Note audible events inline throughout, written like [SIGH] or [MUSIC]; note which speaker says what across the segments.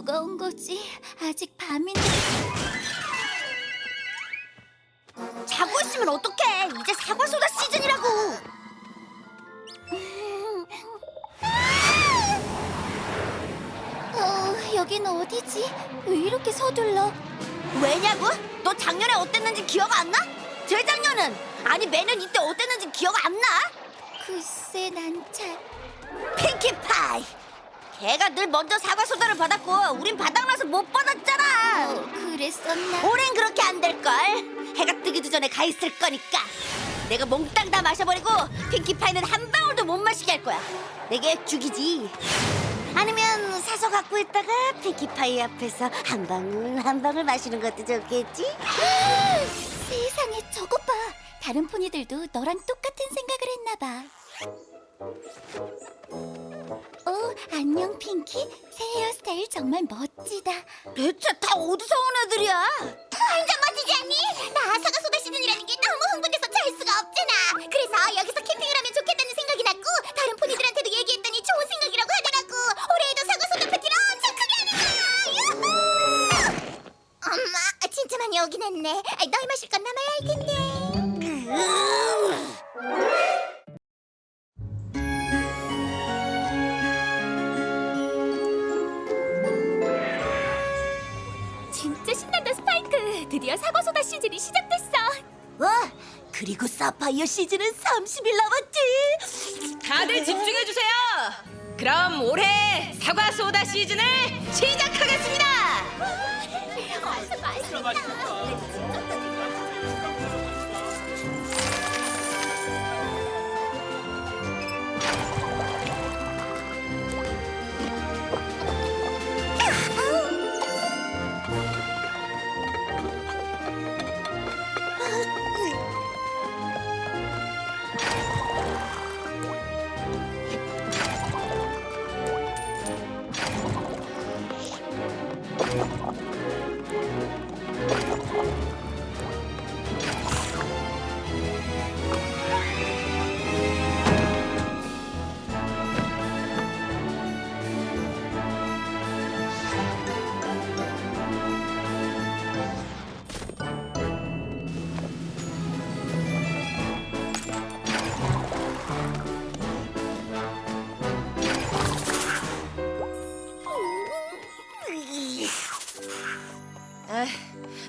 Speaker 1: 누가 온 거지? 아직 밤인데.
Speaker 2: 자고 있으면 어떡해? 이제 사과 소다 시즌이라고.
Speaker 1: 어, 여긴 어디지? 왜 이렇게 서둘러?
Speaker 2: 왜냐고? 너 작년에 어땠는지 기억 안 나? 재작년은 아니 매년 이때 어땠는지 기억 안 나?
Speaker 1: 글쎄, 난 잘.
Speaker 2: 핑키파이. 걔가 늘 먼저 사과 소다를 받았고 우린 바닥나서 못 받았잖아.
Speaker 1: 어, 그랬었나?
Speaker 2: 올해는 그렇게 안 될걸. 해가 뜨기도 전에 가 있을 거니까. 내가 몽땅 다 마셔버리고 핑키파이는 한 방울도 못 마시게 할 거야. 내게 죽이지. 아니면 사서 갖고 있다가 핑키파이 앞에서 한 방울 한 방울 마시는 것도 좋겠지? [GASPS]
Speaker 1: 세상에, 저것 봐. 다른 포니들도 너랑 똑같은 생각을 했나 봐. 어, 안녕, 핑키. 새 헤어스타일 정말 멋지다.
Speaker 2: 대체 다 어디서 온 애들이야?
Speaker 1: 완전 멋지지 않니? 나 사과소다 시즌이라는 게 너무 흥분돼서 잘 수가 없잖아. 그래서 여기서 캠핑을 하면 좋겠다는 생각이 났고 다른 포니들한테도 얘기했더니 좋은 생각이라고 하더라고. 올해에도 사과 소다 파티를 엄청 크게 하는 거야. 유후! 엄마, 진짜 많이 오긴 했네. 널 마실 건 남아야 알겠네. 파이어
Speaker 2: 시즌은 30일 남았지.
Speaker 3: 다들 집중해 주세요. 그럼 올해 사과 소다 시즌을 시작하겠습니다.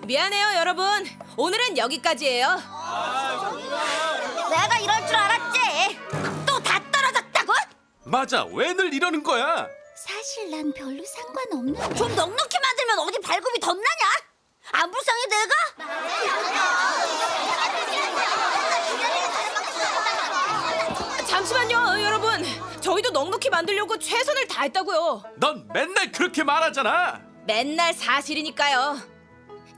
Speaker 3: 미안해요, 여러분. 오늘은 여기까지예요.
Speaker 2: 내가 이럴 줄 알았지. 또 다 떨어졌다고?
Speaker 4: 맞아 왜 늘 이러는 거야
Speaker 1: 사실 난 별로 상관없는데.
Speaker 2: 좀 넉넉히 만들면 어디 발굽이 덧나냐? 안 불쌍해 내가?
Speaker 3: 잠시만요, 여러분. 저희도 넉넉히 만들려고 최선을 다했다고요.
Speaker 4: 넌 맨날 그렇게 말하잖아
Speaker 3: 맨날 사실이니까요.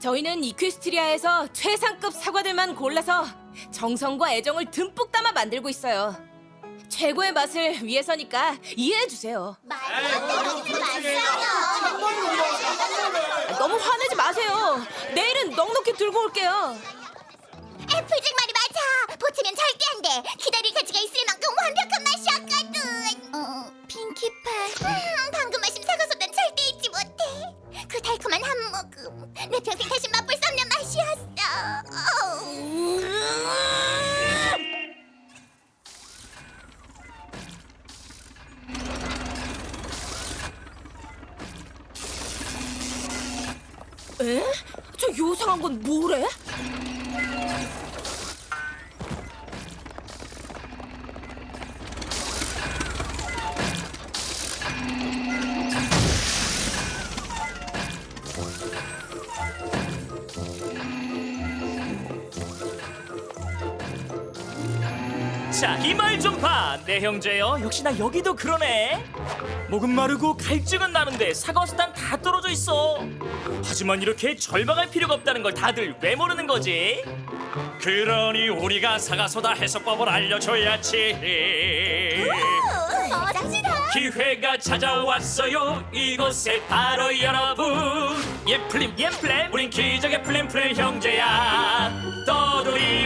Speaker 3: 저희는 이퀴스트리아에서 최상급 사과들만 골라서 정성과 애정을 듬뿍 담아 만들고 있어요. 최고의 맛을 위해서니까 이해해 주세요. 너무 화내지 마세요. 내일은 넉넉히 들고 올게요.
Speaker 1: 애플잭 말이 맞아. 보채면 절대 안 돼. 기다릴 가치가 있을 만큼 완벽한 맛이었거든. 어, 핑키파이. 음, 방금 마신 사과소다는 절대 잊지 못해. 그 달콤한 한 모금. 내 평생 다시 맛볼 수 없는 맛이었어. 어우.
Speaker 3: 에? 저 요상한 건 뭐래?
Speaker 5: 봐. 내 형제여. 역시나 여기도 그러네. 목은 마르고 갈증은 나는데 사과수단 다 떨어져 있어. 하지만 이렇게 절망할 필요가 없다는 걸 다들 왜 모르는 거지? 그러니 우리가 사과소다 해석법을 알려줘야지.
Speaker 1: 멋지다.
Speaker 5: 기회가 찾아왔어요. 이곳에 바로 여러분. 예플림 예플렘. 우린 기적의 플렘플렘 형제야. 떠돌이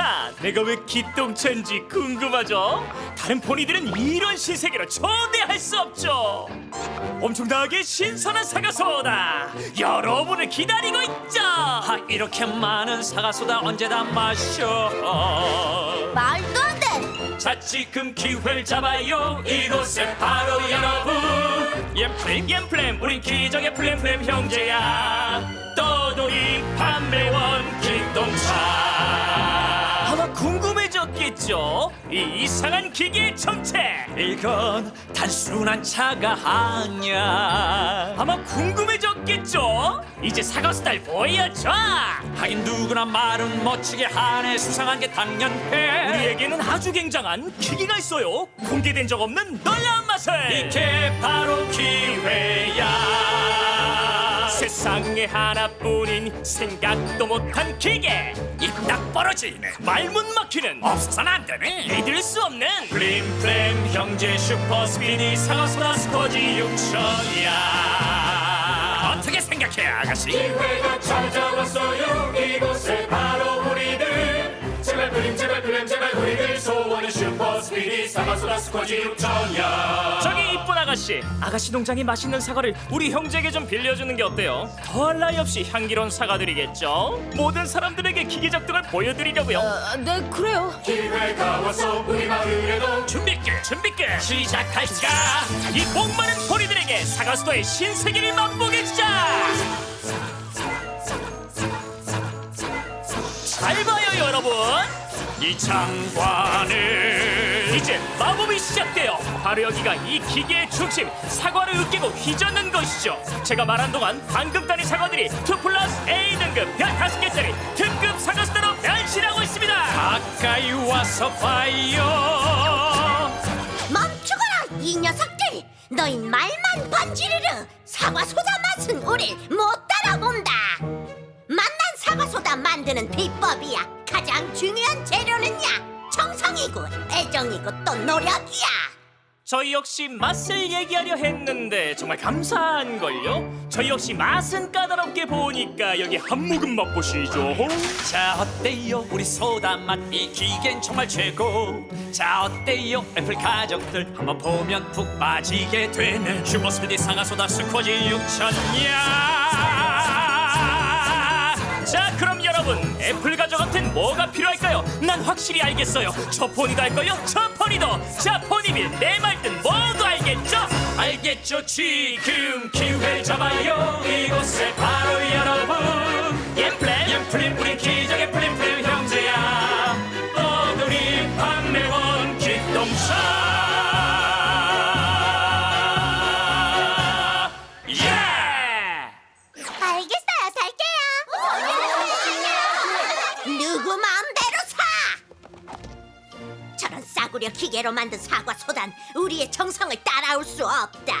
Speaker 5: 기똥차 내가 왜 기똥차인지 궁금하죠? 다른 포니들은 이런 신세계로 초대할 수 없죠. 엄청나게 신선한 사과소다. 여러분을 기다리고 있죠.
Speaker 6: 아, 이렇게 많은 사과소다 언제 다 마셔.
Speaker 7: 말도 안 돼.
Speaker 5: 자 지금 기회를 잡아요. 이곳에 바로 여러분. 옌플렘 옌플렘 우린 기적의 플렘플렘 형제야. 떠돌이 판매원 기똥차 궁금해졌겠죠? 이 이상한 기계의 정체.
Speaker 6: 이건 단순한 차가 아니야.
Speaker 5: 아마 궁금해졌겠죠? 이제 사과스타일 보여줘.
Speaker 6: 하긴 누구나 말은 멋지게 하네. 수상한 게 당연해.
Speaker 5: 우리에게는 아주 굉장한 기계가 있어요. 공개된 적 없는 놀라운 맛을.
Speaker 6: 이게 바로 기회야
Speaker 5: 세상에 하나뿐인 생각도 못한 기계.
Speaker 6: 입 딱 벌어지네
Speaker 5: 말문 막히는
Speaker 6: 없어선 안 되네.
Speaker 5: 믿을 수 없는
Speaker 6: 플림플렘 형제 슈퍼 스피디 사과소다 스코지 6천이야. 어떻게 생각해 아가씨?
Speaker 5: 기회가 찾아왔어요. 이곳에 바로 소원은 슈퍼 스피디 사과소다 스쿼지 6천이야 저기 이쁜 아가씨 아가씨 농장의 맛있는 사과를 우리 형제에게 좀 빌려주는 게 어때요? 더할 나위 없이 향기로운 사과들이겠죠? 모든 사람들에게 기계적 등을 보여드리려고요
Speaker 3: 네, 그래요.
Speaker 5: 기회가 와서 우리 마을에도 준비 끝 준비 끝 시작할까 이 목마른 포리들에게 사과수도의 신세계를 맛보게 주자 잘 봐요 여러분 이 장관을 이제 마법이 시작돼요 바로 여기가 이 기계의 중심 사과를 으깨고 휘젓는 것이죠 제가 말한 동안 방금 따린 사과들이 2 플러스 A 등급 별 5개짜리 특급 사과수도로 변신하고 있습니다
Speaker 6: 가까이 와서 봐요
Speaker 7: 멈추거라 이 녀석들. 너희 말만 번지르르. 사과 소다 맛은 우릴 못 따라본다. 맛난 사과 소다 만드는 비법이야. 가장 중요한 재료는야 정성이고 애정이고 또 노력이야.
Speaker 5: 저희 역시 맛을 얘기하려 했는데 정말 감사한 걸요? 저희 역시 맛은 까다롭게 보니까 여기 한 모금 맛보시죠.
Speaker 6: 자 어때요? 우리 소다 맛 이 기계는 정말 최고. 자 어때요? 애플 가족들 한번 보면 푹 빠지게 되는 슈퍼스피디 상하소다 스쿼지 6천이야.
Speaker 5: 자 그럼 여러분 애플 가족한텐 뭐가 필요할까요? 난 확실히 알겠어요 저 포니도 할걸요? 저 포니도 자 포니빌 내말뜻 모두 알겠죠? 알겠죠 지금 기
Speaker 7: 기계로 만든 사과 소단 우리의 정성을 따라올 수 없다.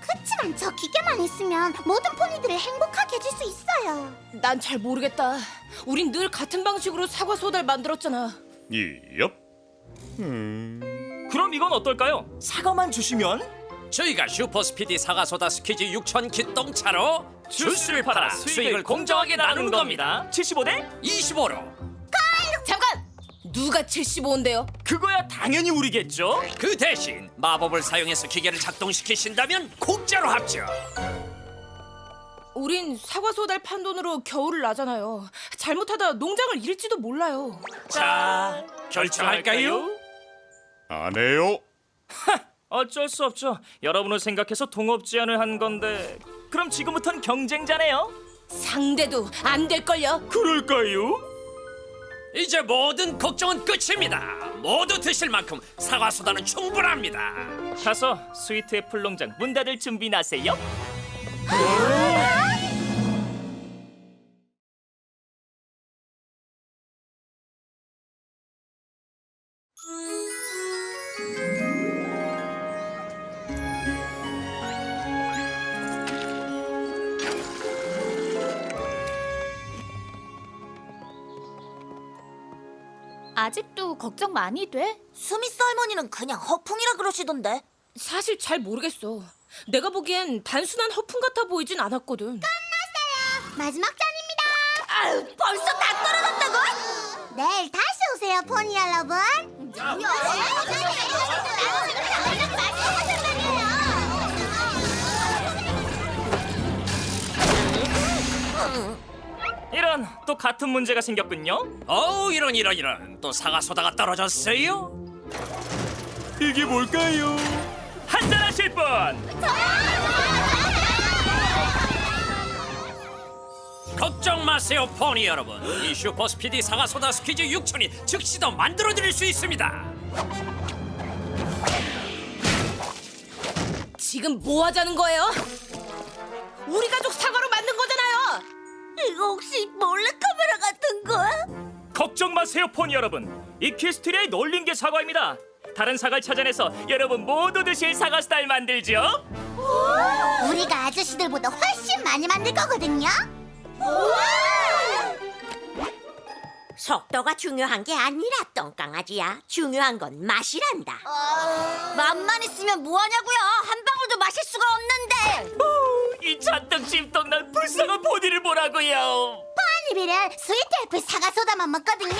Speaker 1: 그치만 저 기계만 있으면 모든 포니들을 행복하게 해줄 수 있어요.
Speaker 3: 난 잘 모르겠다. 우린 늘 같은 방식으로 사과 소다를 만들었잖아.
Speaker 4: 이엽.
Speaker 5: 그럼 이건 어떨까요? 사과만 주시면
Speaker 6: 저희가 슈퍼스피디 사과소다 스퀴즈 6천 기똥차로 주스를 팔아 수익을 공정하게 나누는 겁니다
Speaker 5: 75대?
Speaker 6: 25로
Speaker 3: 잠깐! 누가 75인데요?
Speaker 5: 그거야 당연히 우리겠죠.
Speaker 6: 그 대신 마법을 사용해서 기계를 작동시키신다면 공짜로 합죠
Speaker 3: 우린 사과 소다를 판 돈으로 겨울을 나잖아요. 잘못하다 농장을 잃을지도 몰라요.
Speaker 6: 자 결정할까요?
Speaker 4: 안 해요.
Speaker 5: 어쩔 수 없죠. 여러분을 생각해서 동업 제안을 한 건데 그럼 지금부턴 경쟁자네요.
Speaker 3: 상대도 안 될걸요?
Speaker 5: 그럴까요?
Speaker 6: 이제 모든 걱정은 끝입니다 모두 드실 만큼 사과 소다는 충분합니다
Speaker 5: 가서 스위트 애플 농장 문 닫을 준비 나세요. [LAUGHS]
Speaker 1: 걱정 많이 돼?
Speaker 7: 스미스 할머니는 그냥 허풍이라 그러시던데.
Speaker 3: 사실 잘 모르겠어. 내가 보기엔 단순한 허풍 같아 보이진 않았거든.
Speaker 1: 마지막 잔입니다.
Speaker 7: 아유, 벌써 다 떨어졌다고?
Speaker 1: 내일 다시 오세요. 포니 여러분.
Speaker 5: 이런 또 같은 문제가 생겼군요.
Speaker 6: 어우 이런 이런 이런 또 사과 소다가 떨어졌어요.
Speaker 4: 이게 뭘까요?
Speaker 5: 한잔하실 분.
Speaker 6: 걱정 마세요 포니 여러분. 이 슈퍼 스피디 사과 소다 스퀴즈 6천이 즉시도 만들어드릴 수 있습니다.
Speaker 3: 지금 뭐 하자는 거예요? 우리 가족 사과로.
Speaker 7: 이거 혹시 몰래카메라 같은 거야?
Speaker 5: 걱정 마세요, 포니 여러분. 이퀴스트리아에 놀린 게 사과입니다. 다른 사과를 찾아내서 여러분 모두 드실 사과 스타일 만들죠.
Speaker 1: 우리가 아저씨들보다 훨씬 많이 만들 거거든요.
Speaker 7: 속도가 중요한 게 아니라 똥강아지야 중요한 건 맛이란다 맛만 있으면 뭐하냐고요 한 방울도 마실 수가 없는데
Speaker 5: 오, 이 잔뜩 찜떡난 불쌍한 포니를 보라고요.
Speaker 1: 파니비는 스위트 애플 사과 소다만 먹거든요.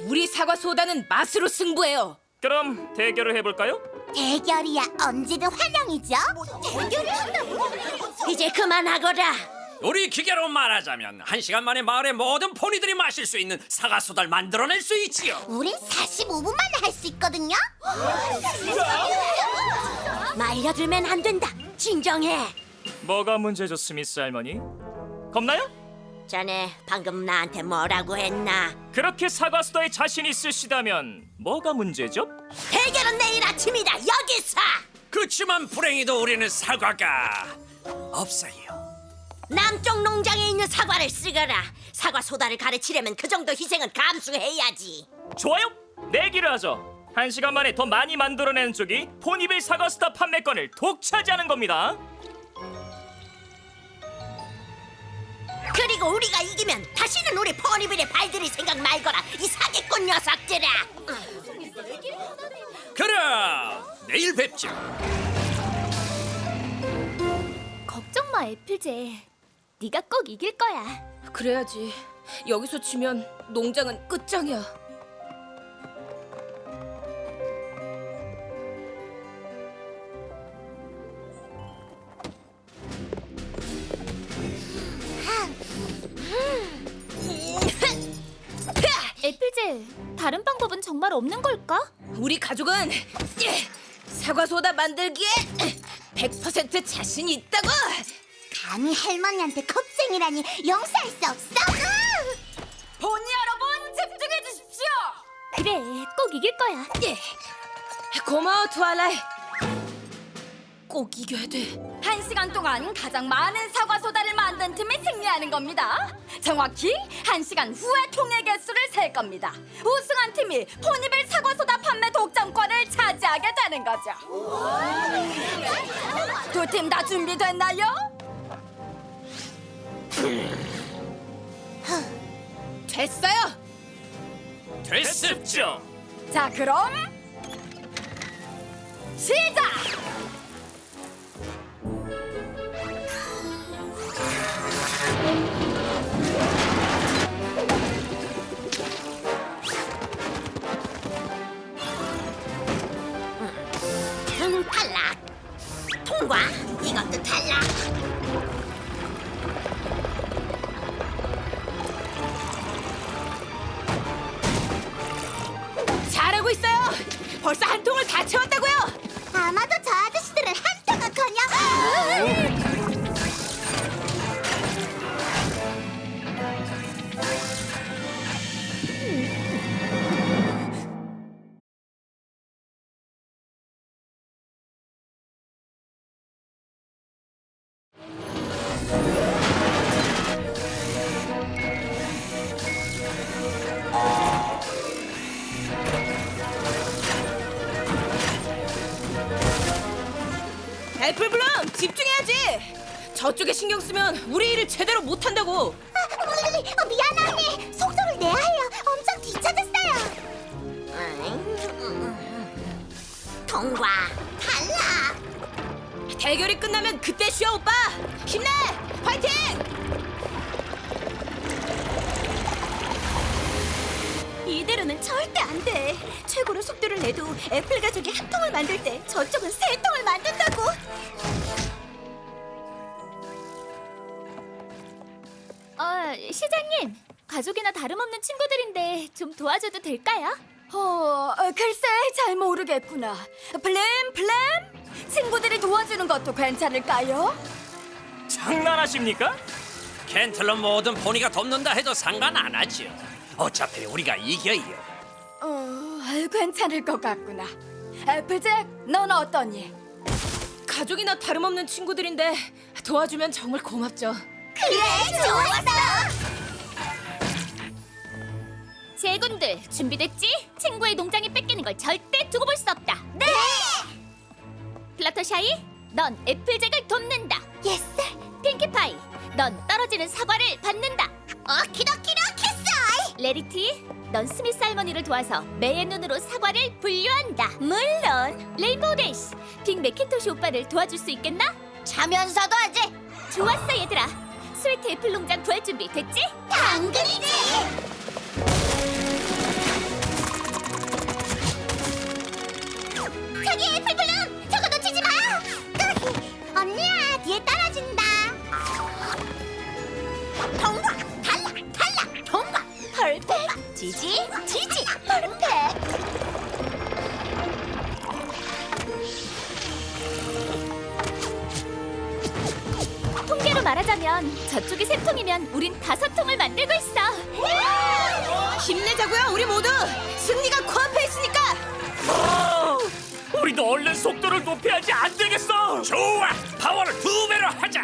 Speaker 3: 우리 사과 소다는 맛으로 승부해요.
Speaker 5: 그럼 대결을 해볼까요?
Speaker 1: 대결이야 언제든 환영이죠. 대결을 한다고?
Speaker 7: 이제 그만하거라
Speaker 6: 우리 기계로 말하자면 한 시간 만에 마을의 모든 포니들이 마실 수 있는 사과 소다를 만들어낼 수 있지요.
Speaker 1: 우린 45분 만에 할 수 있거든요.
Speaker 7: 말려들면 안 된다 진정해
Speaker 5: 뭐가 문제죠, 스미스 할머니? 겁나요?
Speaker 7: 자네 방금 나한테 뭐라고 했나
Speaker 5: 그렇게 사과 수다에 자신 있으시다면 뭐가 문제죠?
Speaker 7: 대결은 내일 아침이다 여기서
Speaker 6: 그치만 불행히도 우리는 사과가 없어요.
Speaker 7: 남쪽 농장에 있는 사과를 쓰거라 사과 소다를 가르치려면 그 정도 희생은 감수해야지
Speaker 5: 좋아요. 내기를 하죠. 한 시간 만에 더 많이 만들어내는 쪽이 포니빌 사과 스타 판매권을 독차지하는 겁니다.
Speaker 7: 그리고 우리가 이기면 다시는 우리 포니빌에 발들일 생각 말거라 이 사기꾼 녀석들아
Speaker 6: 그럼 내일 뵙죠.
Speaker 1: 걱정 마 애플제. 네가 꼭 이길 거야.
Speaker 3: 그래야지. 여기서 지면 농장은 끝장이야.
Speaker 1: 애플제. 다른 방법은 정말 없는 걸까?
Speaker 3: 우리 가족은 예, 사과 소다 만들기에 100% 자신 있다고.
Speaker 1: 감히 할머니한테 겁쟁이라니 용서할 수 없어.
Speaker 3: 포니 여러분 집중해 주십시오.
Speaker 1: 그래, 꼭 이길 거야.
Speaker 3: 예. 고마워 트와일라이. 꼭 이겨야 돼.
Speaker 8: 한 시간 동안 가장 많은 사과 소다를 만든 팀이 승리하는 겁니다. 정확히 한 시간 후에 통의 개수를 셀 겁니다. 우승한 팀이 포니벨 사과 소다 판매 독점권을 차지하게 되는 거죠. 두 팀 다 준비됐나요?
Speaker 3: 됐어요.
Speaker 6: 됐습죠.
Speaker 8: 자, 그럼 시작!
Speaker 7: 음, 탈락 통과 이것도 탈락
Speaker 3: 애플 블럼 집중해야지. 저쪽에 신경 쓰면 우리 일을 제대로 못 한다고.
Speaker 1: 어, 미안해 언니. 속도를 내야 해요. 엄청 뒤쳐졌어요.
Speaker 7: 통과 탈락
Speaker 3: 대결이 끝나면 그때 쉬어 오빠. 힘내. 화이팅.
Speaker 8: 이대로는
Speaker 1: 절대 안 돼. 최고로 속도를 내도 애플 가족이 한 통을 만들 때 저쪽은 세 통을 만든다고.
Speaker 8: 시장님. 가족이나 다름없는 친구들인데 좀 도와줘도 될까요? 어, 어, 글쎄 잘 모르겠구나. 플램 플램? 친구들이 도와주는 것도 괜찮을까요?
Speaker 5: 장난하십니까?
Speaker 6: 켄틀러 모든 포니가 돕는다 해도 상관 안 하죠. 어차피 우리가 이겨요.
Speaker 8: 어, 괜찮을 것 같구나. 애플잭, 넌 어떠니?
Speaker 3: 가족이나 다름없는 친구들인데 도와주면 정말 고맙죠.
Speaker 1: 그래, 좋았어.
Speaker 8: 제군들 준비됐지? 친구의 농장이 뺏기는 걸 절대 두고 볼 수 없다.
Speaker 1: 네.
Speaker 8: 플라터샤이, 넌 애플잭을 돕는다.
Speaker 1: 예스.
Speaker 8: 핑키파이, 넌 떨어지는 사과를 받는다.
Speaker 1: 오키도키도키스.
Speaker 8: 레리티, 넌 스미스 할머니를 도와서 매의 눈으로 사과를 분류한다. 물론 레인보우 데이시, 빅 맥킨토시 오빠를 도와줄 수 있겠나?
Speaker 7: 자면서도 하지.
Speaker 8: 좋았어 얘들아. 스위트 애플 농장 구할 준비 됐지?
Speaker 1: 당근이지. 저기 애플블룸, 저거 놓치지 마. [LAUGHS] 언니야, 뒤에 따라준다. 통과, 탈락, 탈락, 통과. 펄펙, 지지, 지지, 펄펙.
Speaker 8: 말하자면 저쪽이 세 통이면 우린 다섯 통을 만들고 있어.
Speaker 3: 힘내자고요, 우리 모두. 승리가 코앞에 있으니까.
Speaker 5: 아, 우리도 얼른 속도를 높여야지 안 되겠어.
Speaker 6: 좋아, 파워를 두 배로 하자.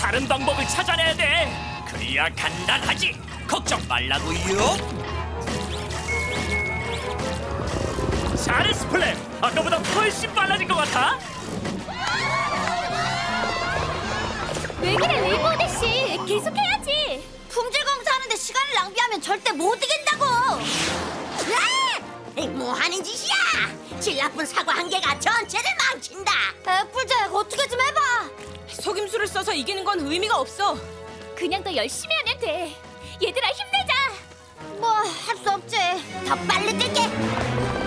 Speaker 5: 다른 방법을 찾아내야 돼.
Speaker 6: 그래야 간단하지. 걱정 말라고요.
Speaker 5: 잘했어 플랜. 아까보다 훨씬 빨라진 것 같아.
Speaker 8: 왜 그래 레이보우 대시 계속해야지.
Speaker 7: 품질 검사하는데 시간을 낭비하면 절대 못 이긴다고. 아! 뭐 하는 짓이야? 질 나쁜 사과 한 개가 전체를 망친다. 애플잭 어떻게 좀 해봐.
Speaker 3: 속임수를 써서 이기는 건 의미가 없어.
Speaker 8: 그냥 더 열심히 하면 돼. 얘들아 힘내자.
Speaker 7: 뭐 할 수 없지. 더 빨리 뛸게.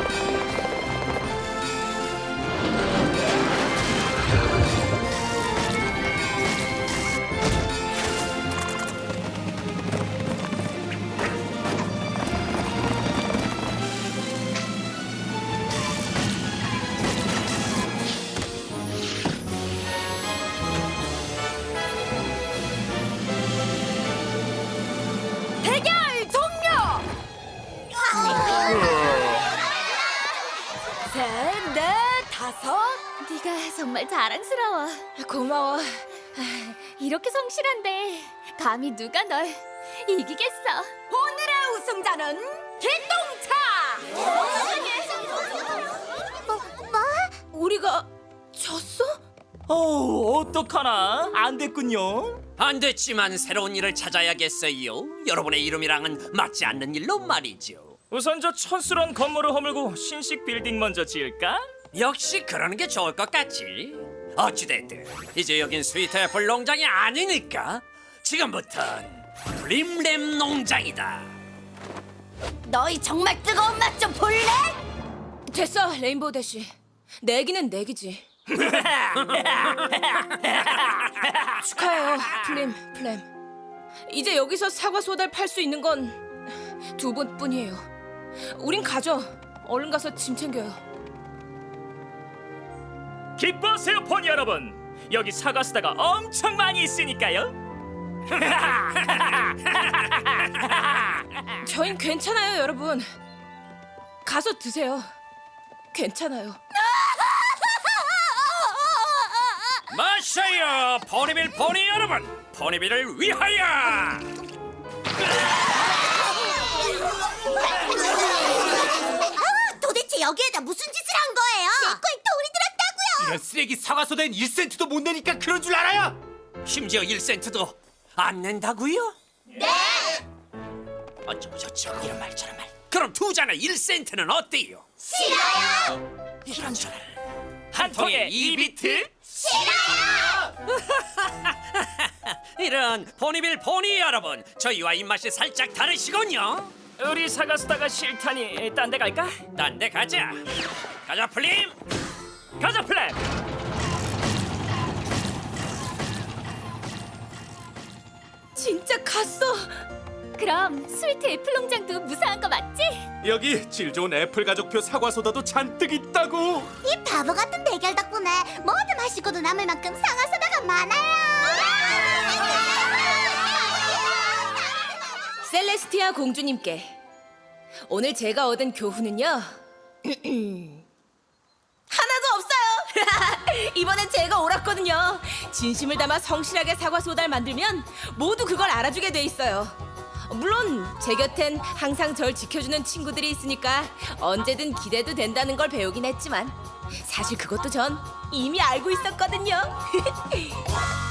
Speaker 8: 이렇게 성실한데 감히 누가 널 이기겠어? 오늘의 우승자는 기동차.
Speaker 1: 뭐?
Speaker 3: 우리가 졌어?
Speaker 5: 어 어떡하나 안 됐군요.
Speaker 6: 안 됐지만 새로운 일을 찾아야겠어요. 여러분의 이름이랑은 맞지 않는 일로 말이죠.
Speaker 5: 우선 저 천스러운 건물을 허물고 신식 빌딩 먼저 지을까?
Speaker 6: 역시 그러는 게 좋을 것 같지. 어찌됐든 이제 여긴 스위트 애플 농장이 아니니까 지금부턴 림램 농장이다.
Speaker 7: 너희 정말 뜨거운 맛 좀 볼래?
Speaker 3: 됐어, 레인보우 대시. 내기는 내기지. [LAUGHS] 축하해요, 플림, 플램. 이제 여기서 사과 소다를 팔수 있는 건 두 번뿐이에요. 우린 가죠. 얼른 가서 짐 챙겨요.
Speaker 5: 기뻐하세요 포니 여러분. 여기 사과 수다가 엄청 많이 있으니까요. [LAUGHS]
Speaker 3: 저흰 괜찮아요, 여러분. 가서 드세요. 괜찮아요.
Speaker 6: 마셔요, 포니빌 포니 여러분. 포니빌을 위하여.
Speaker 1: 아, 도대체 여기에다 무슨 짓을 한 거예요? 내 거에 돈 이.
Speaker 4: 이런 쓰레기 사과소다엔 1센트도 못 내니까 그런 줄 알아요?
Speaker 6: 심지어 1센트도 안 낸다고요? 네. 어쩌고 저쩌고 이런 말 저런 말. 그럼 두 잔에 1센트는 어때요?
Speaker 1: 싫어요.
Speaker 6: 이런 소리를
Speaker 5: 한 통에 이 비트? [LAUGHS]
Speaker 6: 이런 포니빌 포니 여러분 저희와 입맛이 살짝 다르시군요
Speaker 5: 우리 사과수다가 싫다니 딴 데 갈까?
Speaker 6: 딴 데 가자 가자 플림
Speaker 5: 가자 플랩!
Speaker 3: 진짜 갔어.
Speaker 1: 그럼 스위트 애플 농장도 무사한 거 맞지?
Speaker 4: 여기 질 좋은 애플 가족표 사과 소다도 잔뜩 있다고.
Speaker 1: 이 바보 같은 대결 덕분에 모두 마시고도 남을 만큼 상하소다가 많아요.
Speaker 3: 셀레스티아 공주님께 오늘 제가 얻은 교훈은요 [LAUGHS] [LAUGHS] 이번엔 제가 옳았거든요. 진심을 담아 성실하게 사과 소다를 만들면 모두 그걸 알아주게 돼 있어요. 물론 제 곁엔 항상 절 지켜주는 친구들이 있으니까 언제든 기대도 된다는 걸 배우긴 했지만 사실 그것도 전 이미 알고 있었거든요 [LAUGHS]